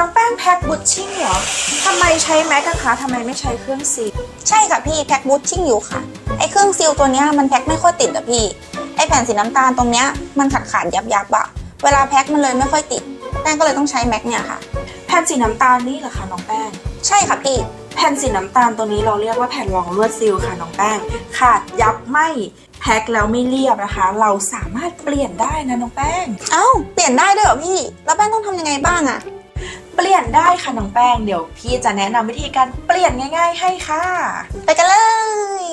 น้องแป้งแพ็คบุชชิ่งเหรอทำไมใช้แม็กอะคะทำไมไม่ใช้เครื่องซีลใช่ค่ะพี่แพ็คบูทชิ่งอยู่ค่ะ ไอ้เครื่องซีลตัวเนี้ยมันแพ็คไม่ค่อยติดอะพี่ ไอ้แผ่นสีน้ำตาลตรงเนี้ยมันขาดขาดยับยับๆอะเวลาแพ็คมันเลยไม่ค่อยติด แป้งก็เลยต้องใช้แม็กเนี่ยค่ะ แผ่นสีน้ำตาลนี่เหรอคะน้องแป้ง ใช่ค่ะพี่ แผ่นสีน้ำตาลตัวนี้เราเรียกว่าแผ่นรองลวดซิลค่ะน้องแป้ง ขาดยับไม่แพ็คแล้วไม่เรียบนะคะ เราสามารถเปลี่ยนได้นะน้องแป้ง เอ้า เปลี่ยนได้ด้วยเหรอพี่ แล้วแป้งต้องทำยังไงบ้างอะ เปลี่ยนได้ค่ะน้องแป้ง เดี๋ยวพี่จะแนะนำวิธีการเปลี่ยนง่าย ๆ ให้ค่ะ ไปกันเลย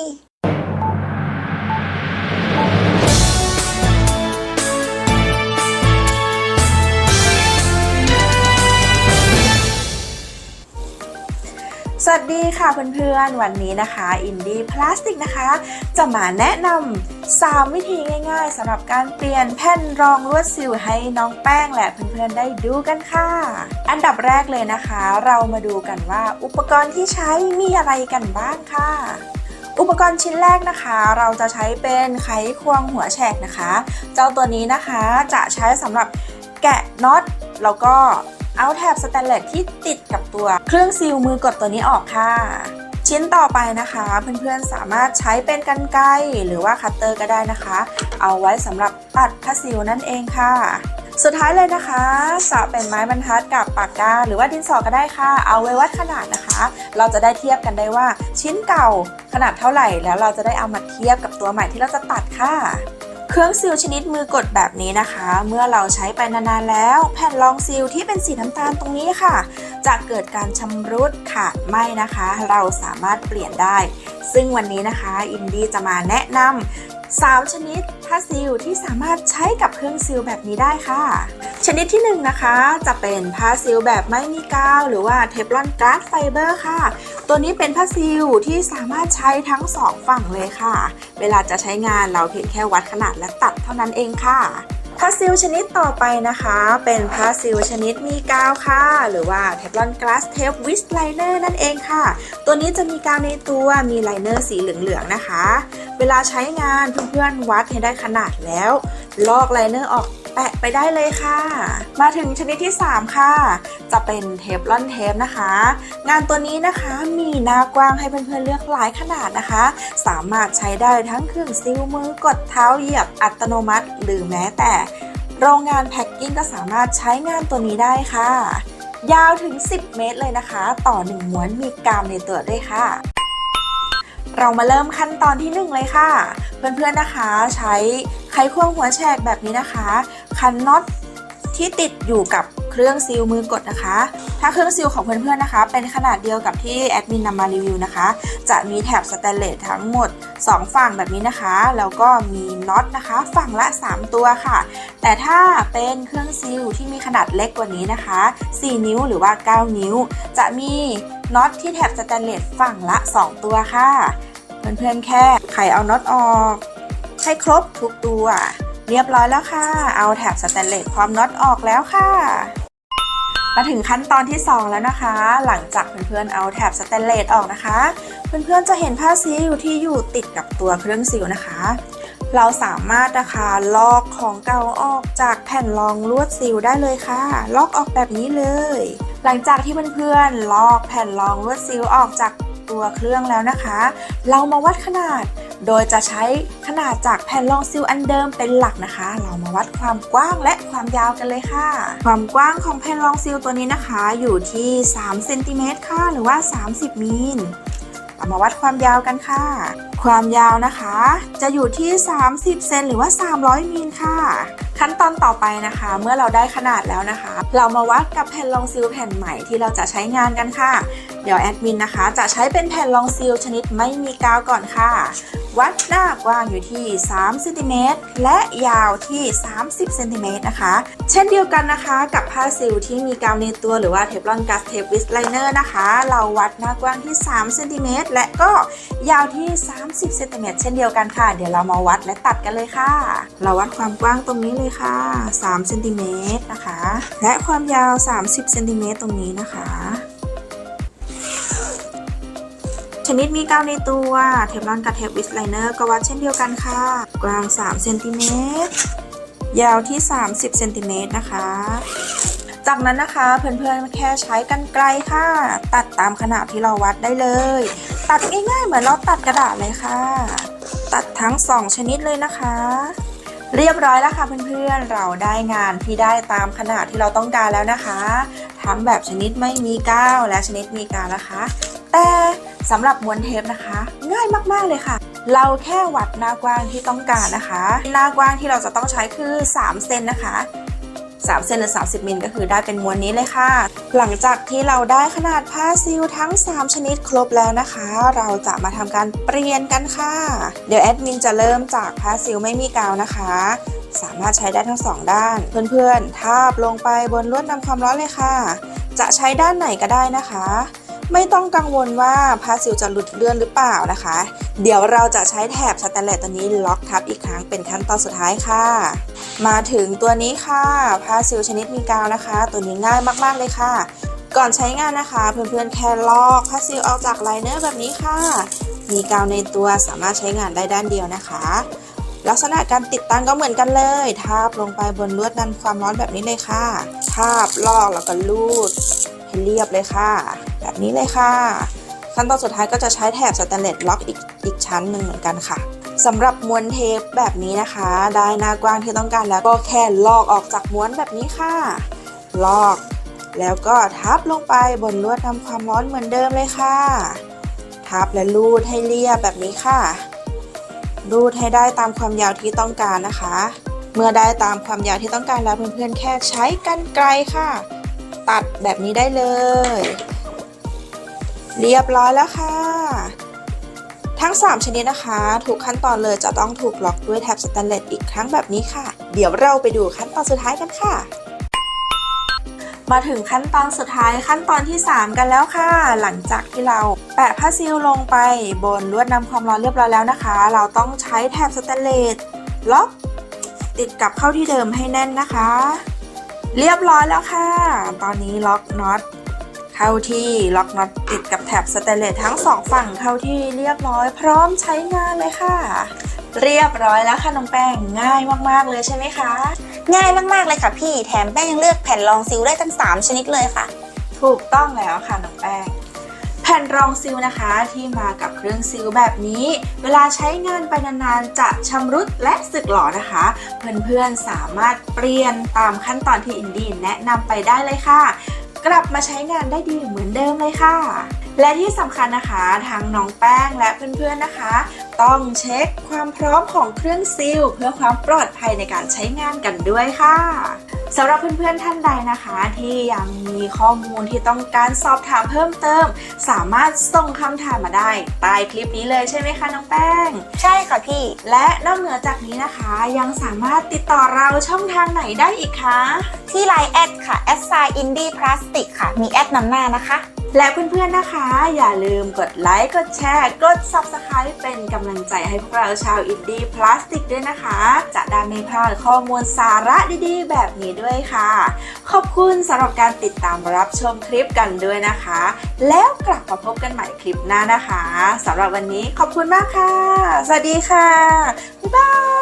สวัสดีค่ะเพื่อนๆ วันนี้นะคะอินดี้พลาสติกนะคะ จะมาแนะนำ3วิธีง่ายๆสำหรับการเปลี่ยนแผ่นรองลวดซิลให้น้องแป้งและเพื่อนๆได้ดูกันค่ะ อันดับแรกเลยนะคะ เรามาดูกันว่าอุปกรณ์ที่ใช้มีอะไรกันบ้างค่ะ อุปกรณ์ชิ้นแรกนะคะ เราจะใช้เป็นไขควงหัวแฉกนะคะ เจ้าตัวนี้นะคะจะใช้สำหรับแกะน็อตแล้วก็ เอาแถบสแตนเลสที่ติดกับตัวเครื่องซีลมือกดตัวนี้ออกค่ะ ชิ้นต่อไปนะคะ เพื่อนๆสามารถใช้เป็นกันไกรหรือว่าคัตเตอร์ก็ได้นะคะ เอาไว้สำหรับตัดผ้าซิลนั่นเองค่ะสุดท้ายเลยนะคะจะเป็นไม้บรรทัดกับปากกาหรือว่าดินสอก็ได้ค่ะ เอาไว้วัดขนาดนะคะ เราจะได้เทียบกันได้ว่าชิ้นเก่าขนาดเท่าไหร่ แล้วเราจะได้เอามาเทียบกับตัวใหม่ที่เราจะตัดค่ะ ครื่องซีลชนิดมือกดแบบนี้นะคะ เมื่อเราใช้ไปนานๆแล้ว แผ่นรองซีลที่เป็นสีน้ำตาลตรงนี้ค่ะ จะเกิดการชำรุดขาดไหมนะคะ เราสามารถเปลี่ยนได้ ซึ่งวันนี้นะคะ อินดี้จะมาแนะนำ สามชนิดผ้าซิลที่สามารถใช้กับเครื่องซีลแบบนี้ได้ค่ะ ชนิดที่หนึ่งนะคะจะเป็นผ้าซิลแบบไม่มีกาว หรือว่าเทฟลอนการ์ดไฟเบอร์ค่ะ ตัวนี้เป็นผ้าซิลที่สามารถใช้ทั้งสองฝั่งเลยค่ะ เวลาจะใช้งานเราเพียงแค่วัดขนาดและตัดเท่านั้นเองค่ะ ผ้าซิลชนิดต่อไปนะคะ เป็นผ้าซิลชนิดมีกาวค่ะ หรือว่าเทฟลอนกลาสเทปวิสไลเนอร์นั่นเองค่ะ ตัวนี้จะมีกาวในตัวมีไลเนอร์สีเหลืองๆนะคะ เวลาใช้งานเพื่อนๆวัดให้ได้ขนาดแล้ว ลอกไลเนอร์ออก แปะไปได้เลยค่ะ มาถึงชนิดที่ 3 ค่ะ จะเป็นเทฟลอนเทปนะคะ งานตัวนี้นะคะมีหน้ากว้างให้เพื่อนๆเลือกหลายขนาดนะคะ สามารถใช้ได้ทั้งเครื่องซิลมือกดเท้าเหยียบอัตโนมัติ หรือแม้แต่ โรงงานแพ็กกิ้งก็สามารถใช้งานตัวนี้ได้ค่ะยาวถึง 10 เมตรเลยนะคะ ต่อ 1 ม้วนมีกามในตัวด้วยค่ะ เรามาเริ่มขั้นตอนที่ 1 เลยค่ะ เพื่อนๆนะคะใช้ไขควงหัวแฉกแบบนี้นะคะ คันน็อตที่ติดอยู่กับเครื่องซีลมือกดนะคะ ถ้าเครื่องซีลของเพื่อนๆนะคะ เป็นขนาดเดียวกับที่แอดมินนำมารีวิวนะคะ จะมีแถบสแตนเลสทั้งหมด 2 ฝั่งแบบนี้นะคะ แล้วก็มีน็อตนะคะ ฝั่งละ 3 ตัวค่ะ แต่ถ้าเป็นเครื่องซีลที่มีขนาดเล็กกว่านี้นะคะ 4 นิ้วหรือว่า 9 นิ้ว จะมีน็อตที่แถบสแตนเลสฝั่งละ 2 ตัวค่ะ เพื่อนๆแค่ไขเอาน็อตออกให้ครบทุกตัว เรียบร้อยแล้วค่ะ เอาแถบสแตนเลสพร้อมน็อตออกแล้วค่ะ มาถึงขั้นตอนที่ 2 แล้วนะคะ หลังจากเพื่อนๆเอาแถบสแตนเลสออกนะคะ เพื่อนๆจะเห็นผ้าซีลที่อยู่ติดกับตัวเครื่องซีลนะคะ เราสามารถนะคะลอกของเก่าออกจากแผ่นรองลวดซีลได้เลยค่ะ ลอกออกแบบนี้เลย หลังจากที่เพื่อนๆลอกแผ่นรองลวดซีลออกจาก ตัวเครื่องแล้วนะคะ เรามาวัดขนาด โดยจะใช้ขนาดจากแผ่นรองซิลอันเดิมเป็นหลักนะคะ เรามาวัดความกว้างและความยาวกันเลยค่ะ ความกว้างของแผ่นรองซิลตัวนี้นะคะ อยู่ที่3เซนติเมตรค่ะหรือว่า 30มิล เรามาวัดความยาวกันค่ะ ความยาวนะคะ จะอยู่ที่ 30 เซนหรือว่า 300 มิลค่ะ ขั้นตอนต่อไปนะคะ เมื่อเราได้ขนาดแล้วนะคะ เรามาวัดกับแผ่นรองซิลแผ่นใหม่ที่เราจะใช้งานกันค่ะ เดี๋ยวแอดมินนะคะ จะใช้เป็นแผ่นรองซิลชนิดไม่มีกาวก่อนค่ะ วัดหน้ากว้างอยู่ที่3เซนติเมตรและยาวที่ 30เซนติเมตรนะคะ เช่นเดียวกันนะคะกับผ้าซิลที่มีกาวในตัวหรือว่าเทฟลอนกัสเทปวิสไลเนอร์นะคะ เราวัดหน้ากว้างที่3เซนติเมตรและก็ยาวที่ 30เซนติเมตรเช่นเดียวกันค่ะ เดี๋ยวเรามาวัดและตัดกันเลยค่ะ เราวัดความกว้างตรงนี้เลยค่ะ3เซนติเมตรนะคะ และความยาว 30เซนติเมตรตรงนี้นะคะชนิดมีกาวในตัวเทฟลอนกับเทปวิสไลเนอร์ก็วัดเช่นเดียวกันค่ะ กว้าง3เซนติเมตรยาวที่ 30เซนติเมตรนะคะ จากนั้นนะคะเพื่อนๆแค่ใช้กันไกลค่ะ ตัดตามขนาดที่เราวัดได้เลย ตัดง่ายๆ เหมือนเราตัดกระดาษเลยค่ะ ตัดทั้งสองชนิดเลยนะคะ เรียบร้อยแล้วค่ะเพื่อนๆ เราได้งานที่ได้ตามขนาดที่เราต้องการแล้วนะคะ ทั้งแบบชนิดไม่มีก้าวและชนิดมีกาวนะคะ แต่สำหรับม้วนเทปนะคะ ง่ายมากๆเลยค่ะ เราแค่วัดหน้ากว้างที่ต้องการนะคะ หน้ากว้างที่เราจะต้องใช้คือ 3 เซนนะคะ 3เซนหรือ 30 มิลก็คือได้เป็นม้วนนี้เลยค่ะ หลังจากที่เราได้ขนาดผ้าซิลทั้ง 3 ชนิดครบแล้วนะคะ เราจะมาทำการเปลี่ยนกันค่ะ เดี๋ยวแอดมินจะเริ่มจากผ้าซิลไม่มีกาวนะคะ สามารถใช้ได้ทั้งสองด้าน เพื่อนๆทาบลงไปบนลวดนำความร้อนเลยค่ะ จะใช้ด้านไหนก็ได้นะคะ ไม่ต้องกังวลว่าผ้าซิลจะหลุดเลื่อนหรือเปล่านะคะ เดี๋ยวเราจะใช้แถบสแตนเลสตัวนี้ล็อกทับอีกครั้งเป็นขั้นตอนสุดท้ายค่ะ มาถึงตัวนี้ค่ะผ้าซิลชนิดมีกาวนะคะ ตัวนี้ง่ายมากๆเลยค่ะ ก่อนใช้งานนะคะ เพื่อนๆแค่ลอกผ้าซิลออกจากไลเนอร์แบบนี้ค่ะ มีกาวในตัวสามารถใช้งานได้ด้านเดียวนะคะ ลักษณะการติดตั้งก็เหมือนกันเลยทาบลงไปบนลวดนันความร้อนแบบนี้เลยค่ะทาบลอกแล้วก็ลูดให้เรียบเลยค่ะ แบบนี้เลยค่ะ ขั้นตอนสุดท้ายก็จะใช้แถบสแตนเลสล็อกอีกอีกชั้นหนึ่งเหมือนกันค่ะสำหรับม้วนเทปแบบนี้นะคะ ได้หน้ากว้างที่ต้องการแล้วก็แค่ลอกออกจากม้วนแบบนี้ค่ะ ลอกแล้วก็ทับลงไปบนลวดนำความร้อนเหมือนเดิมเลยค่ะ ทับและลูดให้เรียบแบบนี้ค่ะรูดให้ได้ตามความยาวที่ต้องการนะคะ เมื่อได้ตามความยาวที่ต้องการแล้วเพื่อนๆแค่ใช้กันไกลค่ะ ตัดแบบนี้ได้เลย เรียบร้อยแล้วค่ะ ทั้ง 3 ชนิดนะคะ ทุกขั้นตอนเลยจะต้องถูกล็อกด้วยแท็บสแตนเลสอีกครั้งแบบนี้ค่ะ เดี๋ยวเราไปดูขั้นตอนสุดท้ายกันค่ะ มาถึงขั้นตอนสุดท้ายขั้นตอนที่ 3 กันแล้วค่ะ หลังจากที่เราแปะผ้าซีลลงไปบนลวดนำความร้อนเรียบร้อยแล้วนะคะ เราต้องใช้แถบสแตนเลสล็อกติดกลับเข้าที่เดิมให้แน่นนะคะ เรียบร้อยแล้วค่ะ ตอนนี้ล็อกน็อต เข้าที่ล็อกน็อตติดกับแถบสแตนเลสทั้งสองฝั่งเข้าที่เรียบร้อย พร้อมใช้งานเลยค่ะ เรียบร้อยแล้วค่ะน้องแป้งง่ายมากๆเลยใช่ไหมคะ ง่ายมากๆเลยค่ะพี่แถมแป้งยังเลือกแผ่นรองซิลได้ทั้ง 3 ชนิดเลยค่ะ ถูกต้องแล้วค่ะน้องแป้งแผ่นรองซิลนะคะที่มากับเครื่องซิลแบบนี้ เวลาใช้งานไปนานๆ จะชำรุดและสึกหรอนะคะ เพื่อนๆสามารถเปลี่ยนตามขั้นตอนที่อินดี้แนะนำไปได้เลยค่ะ กลับมาใช้งานได้ดีเหมือนเดิมเลยค่ะ และที่สำคัญนะคะทางน้องแป้งและเพื่อนๆนะคะ ต้องเช็คความพร้อมของเครื่องซีล เพื่อความปลอดภัยในการใช้งานกันด้วยค่ะ สำหรับเพื่อนๆท่านใดนะคะ ที่ยังมีข้อมูลที่ต้องการสอบถามเพิ่มเติม สามารถส่งคำถามมาได้ใต้คลิปนี้เลยใช่ไหมคะน้องแป้ง ใช่ค่ะพี่ และนอกเหนือจากนี้นะคะ ยังสามารถติดต่อเราช่องทางไหนได้อีกคะ ที่ไลน์แอดค่ะแอดไซอินดี้พลาสติกค่ะ มีแอดนำหน้านะคะ และเพื่อนๆนะคะ อย่าลืมกดไลค์ กดแชร์ กด Subscribe เป็นกำลังใจให้พวกเราชาวอินดี้พลาสติกด้วยนะคะ จะได้ไม่พลาดข้อมูลสาระดีๆ แบบนี้ด้วยค่ะ ขอบคุณสำหรับการติดตามรับชมคลิปกันด้วยนะคะ แล้วกลับมาพบกันใหม่คลิปหน้านะคะสำหรับวันนี้ขอบคุณมากค่ะ สวัสดีค่ะ บ๊ายบาย